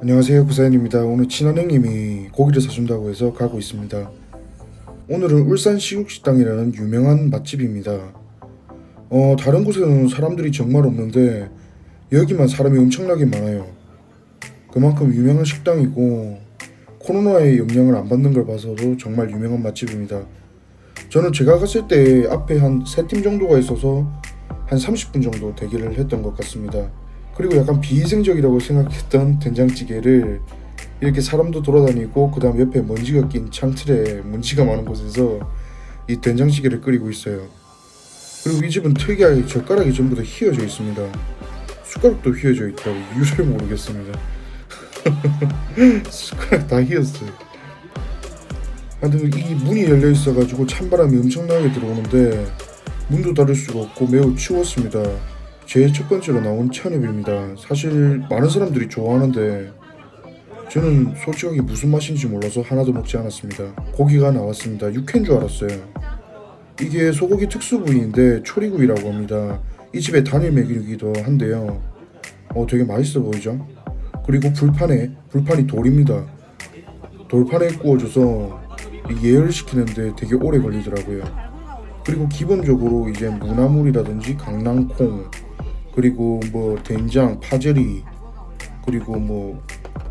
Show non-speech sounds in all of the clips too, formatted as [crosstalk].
안녕하세요 구사연입니다. 오늘 친한 형님이 고기를 사준다고 해서 가고 있습니다. 오늘은 울산 시국식당이라는 유명한 맛집입니다. 어 다른 곳에는 사람들이 정말 없는데 여기만 사람이 엄청나게 많아요. 그만큼 유명한 식당이고 코로나의 영향을 안 받는 걸 봐서도 정말 유명한 맛집입니다. 저는 제가 갔을 때 앞에 한 세 팀 정도가 있어서 한 30분 정도 대기를 했던 것 같습니다. 그리고 약간 비위생적이라고 생각했던 된장찌개를 이렇게 사람도 돌아다니고 그 다음 옆에 먼지가 낀 창틀에 먼지가 많은 곳에서 이 된장찌개를 끓이고 있어요. 그리고 이 집은 특이하게 젓가락이 전부 다 휘어져 있습니다. 숟가락도 휘어져 있다고 이유를 모르겠습니다. [laughs] 숟가락 다 휘었어요. 하여튼 이 문이 열려 있어가지고 찬바람이 엄청나게 들어오는데 문도 닫을 수가 없고 매우 추웠습니다. 제 첫 번째로 나온 찬엽입니다. 사실 많은 사람들이 좋아하는데 저는 솔직하게 무슨 맛인지 몰라서 하나도 먹지 않았습니다. 고기가 나왔습니다. 육회인 줄 알았어요. 이게 소고기 특수 부위인데 초리구이라고 합니다. 이 집의 단일 메뉴이기도 한데요. 어 되게 맛있어 보이죠? 그리고 불판에 불판이 돌입니다. 돌판에 구워줘서 이 예열시키는데 되게 오래 걸리더라고요. 그리고 기본적으로 이제 무나물이라든지 강낭콩 그리고 뭐 된장, 파절이 그리고 뭐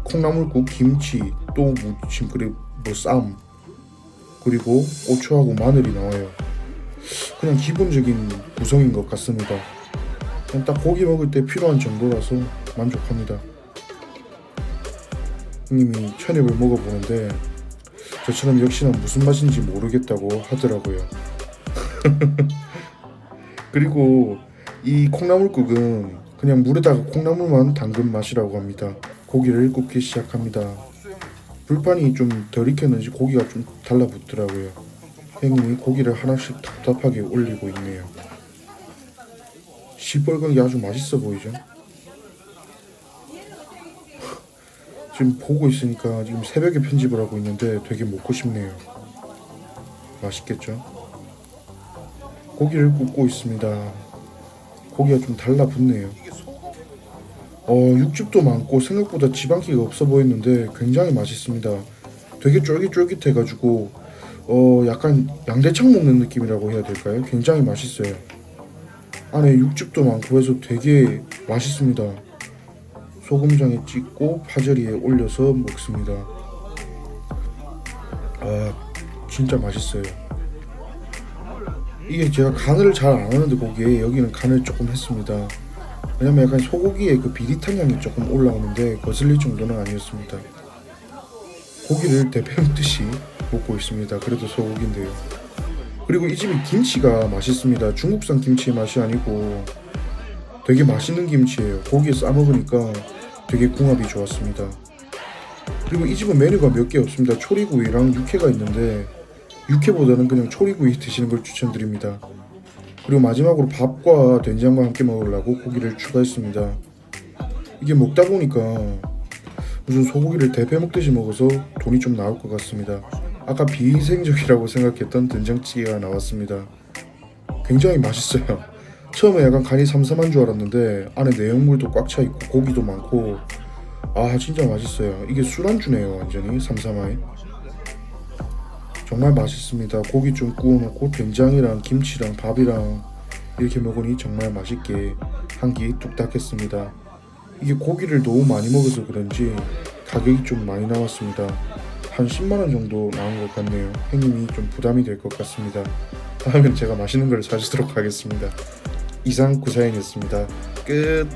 콩나물국, 김치, 또 무침 그리고 뭐쌈 그리고 고추하고 마늘이 나와요. 그냥 기본적인 구성인 것 같습니다. 그냥 딱 고기 먹을 때 필요한 정도라서 만족합니다. 형님이 천엽을 먹어보는데 저처럼 역시나 무슨 맛인지 모르겠다고 하더라고요. [laughs] 그리고 이 콩나물국은 그냥 물에다가 콩나물만 담근 맛이라고 합니다. 고기를 굽기 시작합니다. 불판이 좀 덜 익혔는지 고기가 좀 달라붙더라고요. 형님이 고기를 하나씩 답답하게 올리고 있네요. 시뻘건 게 아주 맛있어 보이죠? [laughs] 지금 보고 있으니까 지금 새벽에 편집을 하고 있는데 되게 먹고 싶네요. 맛있겠죠? 고기를 굽고 있습니다. 고기가 좀 달라붙네요. 어, 육즙도 많고 생각보다 지방기가 없어 보이는데 굉장히 맛있습니다. 되게 쫄깃쫄깃해가지고 어, 약간 양대창 먹는 느낌이라고 해야 될까요? 굉장히 맛있어요. 안에 육즙도 많고 해서 되게 맛있습니다. 소금장에 찍고 파절이에 올려서 먹습니다. 아, 진짜 맛있어요. 이게 제가 간을 잘 안 하는데 고기에 여기는 간을 조금 했습니다. 왜냐면 약간 소고기의 그 비릿한 향이 조금 올라오는데 거슬릴 정도는 아니었습니다. 고기를 대패 먹듯이 먹고 있습니다. 그래도 소고기인데요. 그리고 이 집이 김치가 맛있습니다. 중국산 김치 맛이 아니고 되게 맛있는 김치예요. 고기에 싸 먹으니까 되게 궁합이 좋았습니다. 그리고 이 집은 메뉴가 몇 개 없습니다. 초리구이랑 육회가 있는데 육회보다는 그냥 초리구이 드시는 걸 추천드립니다. 그리고 마지막으로 밥과 된장과 함께 먹으려고 고기를 추가했습니다. 이게 먹다 보니까 무슨 소고기를 대패 먹듯이 먹어서 돈이 좀 나올 것 같습니다. 아까 비위생적이라고 생각했던 된장찌개가 나왔습니다. 굉장히 맛있어요. 처음에 약간 간이 삼삼한 줄 알았는데 안에 내용물도 꽉 차 있고 고기도 많고 아 진짜 맛있어요. 이게 술안주네요 완전히 삼삼하에. 정말 맛있습니다. 고기 좀 구워놓고 된장이랑 김치랑 밥이랑 이렇게 먹으니 정말 맛있게 한 끼 뚝딱 했습니다. 이게 고기를 너무 많이 먹어서 그런지 가격이 좀 많이 나왔습니다. 한 10만원 정도 나온 것 같네요. 형님이 좀 부담이 될 것 같습니다. 다음엔 제가 맛있는 걸 사주도록 하겠습니다. 이상 구사연이었습니다. 끝.